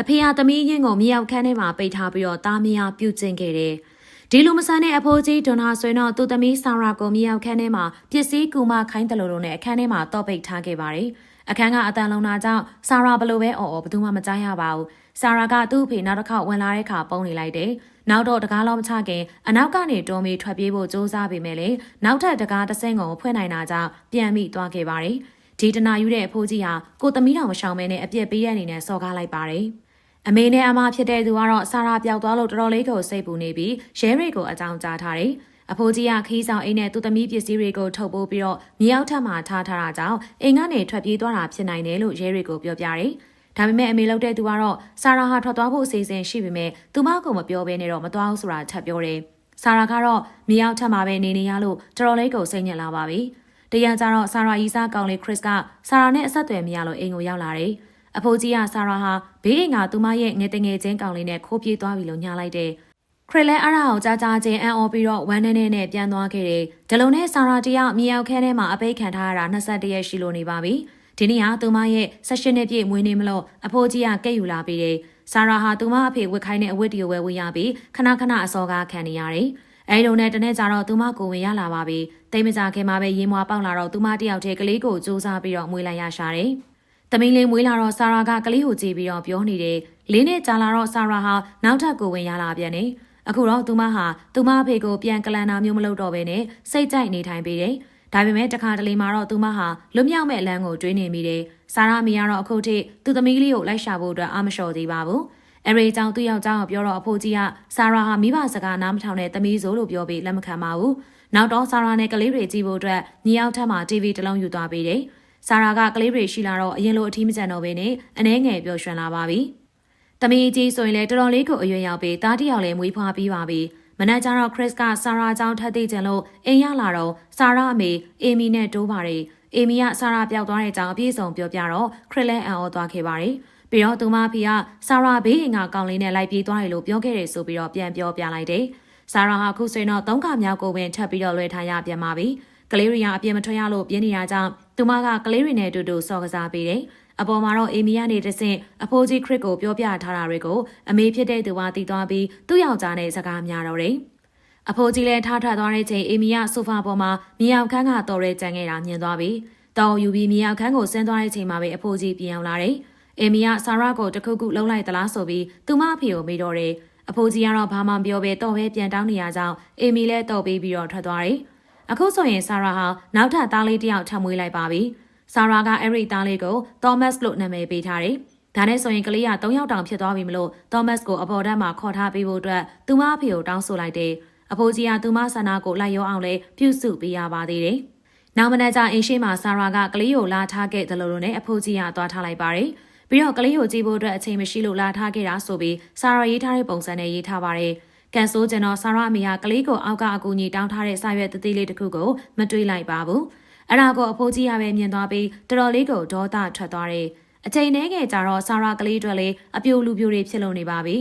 အဖေဟာသမီးရင်းကိုမြေရောက်ခန်းထဲမှာပိတ်ထားပြီးတော့တားမယားပြုတ်ကျင်ခဲ့တယ်။ဒီလိုမဆန်တဲ့အဖိုးကြီးဒွန်ဟာဆွေတော့သူ့သမီးဆာရာကိုမြေရောက်ခန်းထဲမှာပစ္စည်းကူမခိုင်းတယ်လို့နဲ့အခန်းထဲမှာတော့ပိတ်ထားခဲ့ပါတယ်။အခန်းကအတန်လုံးတာကြောင့်ဆာရာဘလို့ပဲအော်အော်ဘယ်သူမှမကြားရပါဘူး။ဆာရာကသူ့အဖေနောက်တစ်ခေါက်ဝင်လာတဲ့အခါပုံနေလိုက်တယ်။နောက်တော့တကားလုံးမချခင်အနောက်ကနေတွန်းပြီးထွက်ပြေးဖို့စူးစမ်းပေမဲ့လေနောက်ထပ်တကားတစ်ဆင့်ကိုဖွင့်နိုင်တာကြောင့်ပြန်မိသွားခဲ့ပါတယ်။ဒီတနာယူတဲ့အဖိုးကြီးဟာကိုသမီးတော်မရှောင်မဲနဲ့အပြစ်ပေးရအနေနဲ့စော်ကားလိုက်ပါတယ်။ အမေနဲ့အမဖြစ်တဲ့သူကတော့ဆာရာပြောက်သွားလို့တော်တော်လေးကိုစိတ်ပူနေပြီးရဲတွေကိုအကြောင်းကြားထားတယ်။အဖိုးကြီးကခီးဆောင်အိမ်နဲ့သူ့သမီးပစ္စည်းတွေကိုထုတ်ပိုးပြီးတော့မြေအောက်ထပ်မှာထားထားတာကြောင့်အိမ်ကနေထွက်ပြေးသွားတာဖြစ်နိုင်တယ်လို့ရဲတွေကိုပြောပြတယ်။ဒါပေမဲ့အမေလုပ်တဲ့သူကတော့ဆာရာဟာထွက်သွားဖို့အစီအစဉ်ရှိပေမဲ့သူမကမပြောဘဲနဲ့တော့မသွားဘူးဆိုတာထပ်ပြောတယ်။ဆာရာကတော့မြေအောက်ထပ်မှာပဲနေနေရလို့တော်တော်လေးကိုစိတ်ညစ်လာပါပြီ။တရံကြတော့ဆာရာရီစားကောင်လေးခရစ်ကဆာရာနဲ့အဆက်အသွယ်မရလို့အိမ်ကိုရောက်လာတယ်။ အဖိုးကြီးကဆာရာဟာဘေးအိမ်ကသူမရဲ့ငယ်တငယ်ချင်းကောင်လေးနဲ့ခိုးပြေးသွားပြီလို့ညာလိုက်တယ်။ခရစ်လည်းအရအောင်ကြားကြားချင်းအံ့ဩပြီးတော့ဝမ်းနေနေနဲ့ပြန်သွားခဲ့တယ်။ဒလုံးနဲ့ဆာရာတယောက်မြေရောက်ခဲထဲမှာအပိတ်ခံထားရတာ21ရက်ရှိလို့နေပါပြီ။ဒီနေ့ဟာသူမရဲ့16နှစ်ပြည့်မွေးနေ့မလို့အဖိုးကြီးကကဲ့ယူလာပြီးတယ်။ဆာရာဟာသူမအဖေဝတ်ခိုင်းတဲ့အဝတ်တီကိုဝယ်ဝေးရပြီးခဏခဏအစောကားခံနေရတယ်။အဲလိုနဲ့တနေ့ကျတော့သူမကိုဝင်ရလာပါပြီ။တိတ်မကြခင်မှာပဲရေမွာပေါက်လာတော့သူမတယောက်တည်းကလေးကိုစူးစမ်းပြီးတော့မွေးလိုက်ရရှာတယ်။ သမီးလေးမွေးလာတော့ဆာရာကကလေးကိုကြည့်ပြီးတော့ပြောနေတယ်။လေးနဲ့ကြာလာတော့ဆာရာဟာနောက်ထပ်ကိုဝင်ရလာပြန်တယ်။အခုတော့သူမဟာသူမအဖေကိုပြန်ကလန်နာမျိုးမလုပ်တော့ဘဲနဲ့စိတ်ကြိုက်နေထိုင်ပေးတယ်။ဒါပေမဲ့တခါတလေမှာတော့သူမဟာလွတ်မြောက်မဲ့လမ်းကိုတွေးနေမိတယ်။ဆာရာမီကတော့အခုထိသူသမီးလေးကိုလိုက်ရှာဖို့အတွက်အာမလျှော်သေးပါဘူး။အဲရီကြောင့်သူ့ယောက်ျားကိုပြောတော့အဖိုးကြီးကဆာရာဟာမိဘစကားနားမထောင်တဲ့သမီးဆိုလို့ပြောပြီးလက်မခံပါဘူး။နောက်တော့ဆာရာနဲ့ကလေးတွေကြည့်ဖို့အတွက်ညီယောက်ထက်မှ TV တစ်လုံးယူသွားပေးတယ်။ ဆာရာကကလေးတွေရှိလာတော့အရင်လိုအထီးမကျန်တော့ဘဲနဲ့အနှဲငယ်ပျော်ရွှင်လာပါပြီ။သမီးကြီးဆိုရင်လည်းတော်တော်လေးကိုအရွယ်ရောက်ပြီးတားတယောက်လည်းမွေးဖွားပြီးပါပြီ။မနက်ကျတော့ခရစ်ကဆာရာကြောင့်ထပ်သိကြလို့အိမ်ရောက်လာတော့ဆာရာအမေအေမီနဲ့တိုးပါတယ်။အေမီကဆာရာပျောက်သွားတဲ့အကြောင်းအပြည့်စုံပြောပြတော့ခရစ်လည်းအံ့ဩသွားခဲ့ပါတယ်။ပြီးတော့သူမဖေကဆာရာဘေးအိမ်ကကောင်းလေးနဲ့လိုက်ပြေးသွားတယ်လို့ပြောခဲ့တယ်ဆိုပြီးတော့ပြန်ပြောပြလိုက်တယ်။ဆာရာဟာခုဆိုရင်တော့သုံးခါမြောက်ကိုဝင်ထပ်ပြီးတော့လွှဲထားရပြန်ပါပြီ။ ကလေးရီယာအပြင်မထွက်ရလို့ပြင်းနေတာကြောင့်သူမကကလေးရီနဲ့အတူတူစော်ကစားပေးတယ်။အပေါ်မှာတော့အေမီကနေတဆင့်အဖိုးကြီးခရစ်ကိုပြောပြထားတာတွေကိုအမေဖြစ်တဲ့သူကတည်သွားပြီးသူ့ယောက်ျားနဲ့စကားများတော့တယ်။အဖိုးကြီးလည်းထားထသွားတဲ့ချိန်အေမီကဆိုဖာပေါ်မှာမြေအောင်ခန်းကတော်ရဲကြံခဲ့တာမြင်သွားပြီးတောင်ယူပြီးမြေအောင်ခန်းကိုဆင်းသွားတဲ့ချိန်မှာပဲအဖိုးကြီးပြန်ရောက်လာတယ်။အေမီကဆာရာကိုတခုခုလှုံးလိုက်သလားဆိုပြီးသူမအဖေကိုမေးတော့တယ်။အဖိုးကြီးကတော့ဘာမှမပြောဘဲတော့ပဲပြန်တောင်းနေရကြောင်းအေမီလည်းတော့ပေးပြီးတော့ထွက်သွားတယ်။ အခုဆိုရင်ဆာရာဟာနောက်ထပ်သားလေးတစ်ယောက်ထပ်မွေးလိုက်ပါပြီ။ဆာရာကအဲ့ဒီသားလေးကိုသောမတ်လို့နာမည်ပေးထားတယ်။ဒါနဲ့ဆိုရင်ကလေးက၃ယောက်တောင်ဖြစ်သွားပြီမလို့သောမတ်ကိုအပေါ်ဓာတ်မှာခေါ်ထားပေးဖို့အတွက်သူမအဖေကိုတောင်းဆိုလိုက်တယ်။အဖိုးကြီးကသူမဆန္ဒကိုလိုက်ရောအောင်လဲပြုစုပေးရပါသေးတယ်။နောက်မနေ့ကျအင်းရှိမှာဆာရာကကလေးကိုလာထားခဲ့တယ်လို့လည်းအဖိုးကြီးကသွားထားလိုက်ပါတယ်။ပြီးတော့ကလေးကိုကြည့်ဖို့အတွက်အချိန်မရှိလို့လာထားခဲ့တာဆိုပြီးဆာရာရေးထားတဲ့ပုံစံနဲ့ရေးထားပါတယ်။ ကန်ဆိုးကျင်တော့ဆာရာအမေကကလေးကိုအောက်ကအကူကြီးတောင်းထားတဲ့စာရွက်တသေးလေးတစ်ခုကိုမတွေးလိုက်ပါဘူး။အဲ့ဒါကိုအဖိုးကြီးကပဲမြင်သွားပြီးတော်တော်လေးကိုဒေါသထွက်သွားတယ်။အချိန်နှဲငယ်ကြတော့ဆာရာကလေးအတွက်လေးအပြိုလူပြိုတွေဖြစ်လုံနေပါပြီ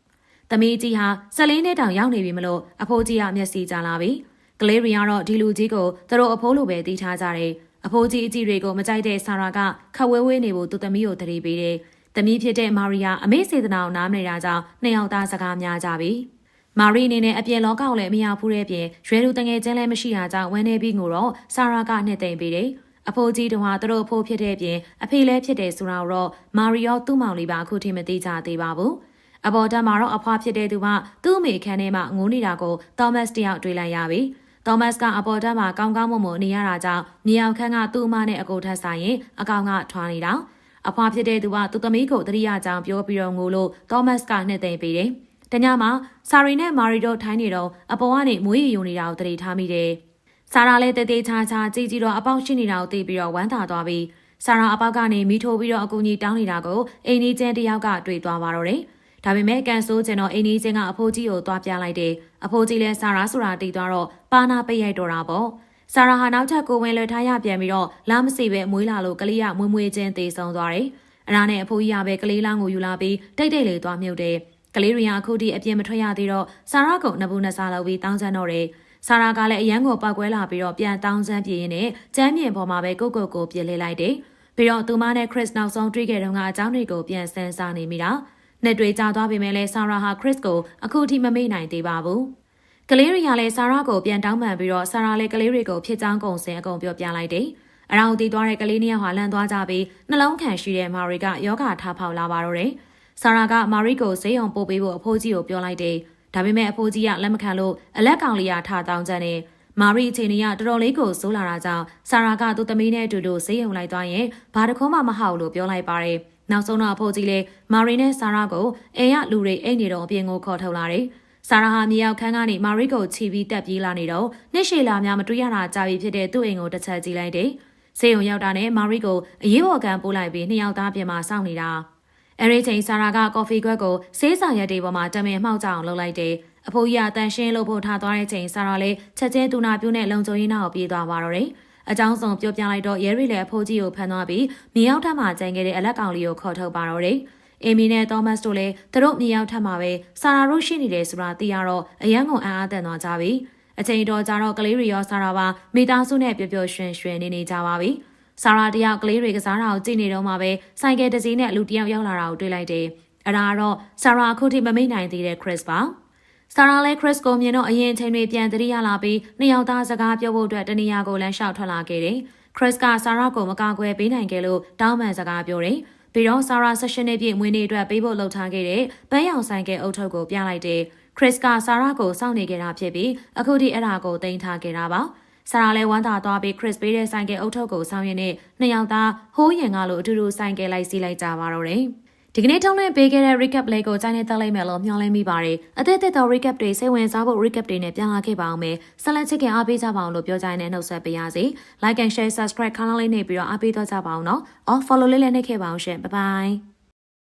။သမီးကြီးဟာဆက်လင်းနဲ့တောင်ရောက်နေပြီမလို့အဖိုးကြီးကမျက်စိကြလာပြီ။ကလေးရီကတော့ဒီလူကြီးကိုသူတို့အဖိုးလိုပဲတီးထားကြတယ်။အဖိုးကြီးအကြည့်တွေကိုမကြိုက်တဲ့ဆာရာကခက်ဝဲဝဲနေဖို့သူသမီးကိုတရေပေးတယ်။သမီးဖြစ်တဲ့မာရီယာအမေစေတနာကိုနားမနေတာကြောင့်နှစ်ယောက်သားစကားများကြပြီ။ မာရီအနေနဲ့အပြင်လောကကိုလည်းမရဘူးတဲ့ပြင်ရွယ်လူတငယ်ချင်းလည်းမရှိတာကြောင့်ဝမ်းနေပြီးငိုတော့ဆာရာကနှစ်သိမ့်ပေးတယ်။အဖိုးကြီးတို့ဟာသူတို့အဖိုးဖြစ်တဲ့ပြင်အဖေလည်းဖြစ်တယ်ဆိုတာတော့မာရီယောသူ့မောင်လေးပါအခုထိမသိကြသေးပါဘူး။အပေါ်တန်းမှာတော့အဖွားဖြစ်တဲ့သူကသူ့အမေခန်းထဲမှာငိုနေတာကိုသောမတ်တယောက်တွေ့လိုက်ရပြီ။သောမတ်ကအပေါ်တန်းမှာကောင်းကောင်းမွန်မွန်နေရတာကြောင့်မြေအောင်ခန်းကသူ့အမနဲ့အကိုထက်ဆိုင်ရင်အကောင်ကထွားနေတာ။အဖွားဖြစ်တဲ့သူကသူ့သမီးကိုတတိယကြောင်ပြောပြီးတော့ငိုလို့သောမတ်ကနှစ်သိမ့်ပေးတယ်။ တညမှာဆာရီနဲ့မာရီတို့ထိုင်းနေတော့အပေါ်ကနေမွေးရီယုံနေတာကိုတတိထားမိတယ်။ဆာရာလည်းတေးသေးချာချာကြည်ကြည်တော့အပေါက်ရှိနေတာကိုသိပြီးတော့ဝမ်းသာသွားပြီးဆာရာအပေါက်ကနေမိထိုးပြီးတော့အကူကြီးတောင်းနေတာကိုအိမ်ကြီးချင်းတယောက်ကတွေ့သွားပါတော့တယ်။ဒါပေမဲ့ကန်ဆိုးကျင်တော့အိမ်ကြီးချင်းကအဖိုးကြီးကိုသွားပြလိုက်တယ်။အဖိုးကြီးလည်းဆာရာဆိုတာတည်သွားတော့ပါနာပိတ်ရိုက်တော့တာပေါ့။ဆာရာဟာနောက်ထပ်ကိုဝင်လွှတ်ထားရပြန်ပြီးတော့လာမစီပဲမွေးလာလို့ကလေးကမွေးမွေးချင်းသေဆုံးသွားတယ်။အရာနဲ့အဖိုးကြီးကပဲကလေးလောင်းကိုယူလာပြီးတိတ်တိတ်လေးသွားမြုပ်တယ်။ ကလေးတွေကအခုထိအပြင်းမထွက်ရသေးတော့ဆာရာကုံနဘူးနစားလောက်ပြီးတောင်းချမ်းတော့တယ်။ဆာရာကလည်းအရန်ကိုပောက်ကွဲလာပြီးတော့ပြန်တောင်းချမ်းပြေးရင်းနဲ့ကျမ်းမြေပေါ်မှာပဲကိုကိုကိုပြစ်လေးလိုက်တယ်။ပြီးတော့သူမနဲ့ခရစ်နောက်ဆုံးတွေ့ခဲ့တုန်းကအကြောင်းတွေကိုပြန်စမ်းစားနေမိတာ။နှစ်တွေကြာသွားပေမဲ့လည်းဆာရာဟာခရစ်ကိုအခုထိမမေ့နိုင်သေးပါဘူး။ကလေးတွေကလည်းဆာရာကိုပြန်တောင်းပန်ပြီးတော့ဆာရာလည်းကလေးတွေကိုဖြစ်ချောင်းကုန်စင်အကုန်ပြောပြလိုက်တယ်။အရာကိုတည်သွားတဲ့ကလေးနှစ်ယောက်ဟာလန့်သွားကြပြီးနှလုံးခံရှိတဲ့မာရီကယောဂထားဖောက်လာပါတော့တယ်။ ဆာရာကမာရီကိုဈေးရုံပို့ပေးဖို့အဖိုးကြီးကိုပြောလိုက်တယ်။ဒါပေမဲ့အဖိုးကြီးကလက်မခံလို့အလက်ကောင်လေးကထားတောင်းချတဲ့မာရီအချိန်ကြီးကတော်တော်လေးကိုစိုးလာတာကြောင့်ဆာရာကသူ့သမီးနဲ့အတူတူဈေးရုံလိုက်သွားရင်ဘာတခုမှမဟောက်လို့ပြောလိုက်ပါတယ်။နောက်ဆုံးတော့အဖိုးကြီးလေမာရီနဲ့ဆာရာကိုအိမ်ရလူတွေအိမ်နေတော့အပြင်ကိုခေါ်ထုတ်လာတယ်။ဆာရာဟာမြေရောက်ခန်းကနေမာရီကိုချီပြီးတက်ပြေးလာနေတော့နှစ်ရှည်လာများမတွေ့ရတာကြာပြီဖြစ်တဲ့သူ့အိမ်ကိုတစ်ချက်ကြည့်လိုက်တယ်။ဆေးရုံရောက်တာနဲ့မာရီကိုအရေးပေါ်ကန်ပို့လိုက်ပြီးနှစ်ယောက်သားပြင်မှာစောင့်နေတာ။ အဲဒီချိန်ဆာရာကကော်ဖီခွက်ကိုဆေးစာရက်တွေပေါ်မှာတမင်မှောက်ကြအောင်လုပ်လိုက်တယ်။အဖိုးကြီးကတန်ရှင်းလို့ဖို့ထားသွားတဲ့ချိန်ဆာရာလေးချက်ချင်းတူနာပြူးနဲ့လုံချုံရင်းနောက်ပြေးသွားပါတော့တယ်။အကြောင်းစုံပြောပြလိုက်တော့ရဲရီလည်းအဖိုးကြီးကိုဖမ်းသွားပြီးမြေရောက်ထပ်မှာကျန်ခဲ့တဲ့အလက်ကောင်လေးကိုခေါ်ထုတ်ပါတော့တယ်။အီမီနဲ့သောမတ်တို့လည်းသူတို့မြေရောက်ထပ်မှာပဲဆာရာတို့ရှိနေတယ်ဆိုတာသိရတော့အယံကုန်အံ့အားတန်သွားကြပြီ။အချိန်တော်ကြာတော့ကလေးတွေရောဆာရာပါမိသားစုနဲ့ပျော်ပျော်ရွှင်ရွှင်နေနေကြပါပြီ။ ဆာရာတယောက်ကလေးတွေကစားတာကိုကြည့်နေတော့မှပဲဆိုင်ကယ်တစ်စီးနဲ့လူတယောက်ရောက်လာတာကိုတွေ့လိုက်တယ်။အဲ့ဒါကတော့ဆာရာအခုထိမမိတ်နိုင်သေးတဲ့ခရစ်ပါ။ဆာရာလဲခရစ်ကိုမြင်တော့အရင်အချိန်တွေပြန်တရိရလာပြီးနှစ်ယောက်သားစကားပြောဖို့အတွက်တနေရာကိုလမ်းလျှောက်ထွက်လာခဲ့တယ်။ခရစ်ကဆာရာကိုမကာကွယ်ပေးနိုင်ခဲ့လို့တောင်းပန်စကားပြောတယ်။ပြီးတော့ဆာရာဆက်ရှင်နေပြည့်မွေးနေ့အတွက်ပေးဖို့လှုပ်ထားခဲ့တဲ့ပန်းရောင်ဆိုင်ကဲအုပ်ထုပ်ကိုပြလိုက်တယ်။ခရစ်ကဆာရာကိုစောင့်နေခဲ့တာဖြစ်ပြီးအခုထိအဲ့ဒါကိုတင်ထားခဲ့တာပါ။ ဆာရာလည်းဝမ်းသာသွားပြီးခရစ်ပေးတဲ့ဆိုင်ကဲအုပ်ထုပ်ကိုစောင့်ရင်းနဲ့နှစ်ယောက်သားဟိုးရင်ကလို့အတူတူဆိုင်ကဲလိုက်စီးလိုက်ကြပါတော့တယ်။ဒီကနေ့ထုံးလွှင့်ပေးခဲ့တဲ့ recap လေးကိုကြိုင်းနေတက်လိုက်မယ်လို့မျှော်လင့်မိပါတယ်။အသက်သက်သော recap တွေစိတ်ဝင်စားဖို့ recap တွေနဲ့ပြန်လာခဲ့ပါအောင်မယ်။ဆက်လက်ချစ်ခင်အားပေးကြပါအောင်လို့ပြောကြရင်လည်းနှုတ်ဆက်ပေးရစေ။ like and share subscribe ခန်းလေးနေပြီးတော့အားပေးတော့ကြပါအောင်နော်။ or follow လေးလည်းနှိပ်ခဲ့ပါအောင်ရှင်။ Bye bye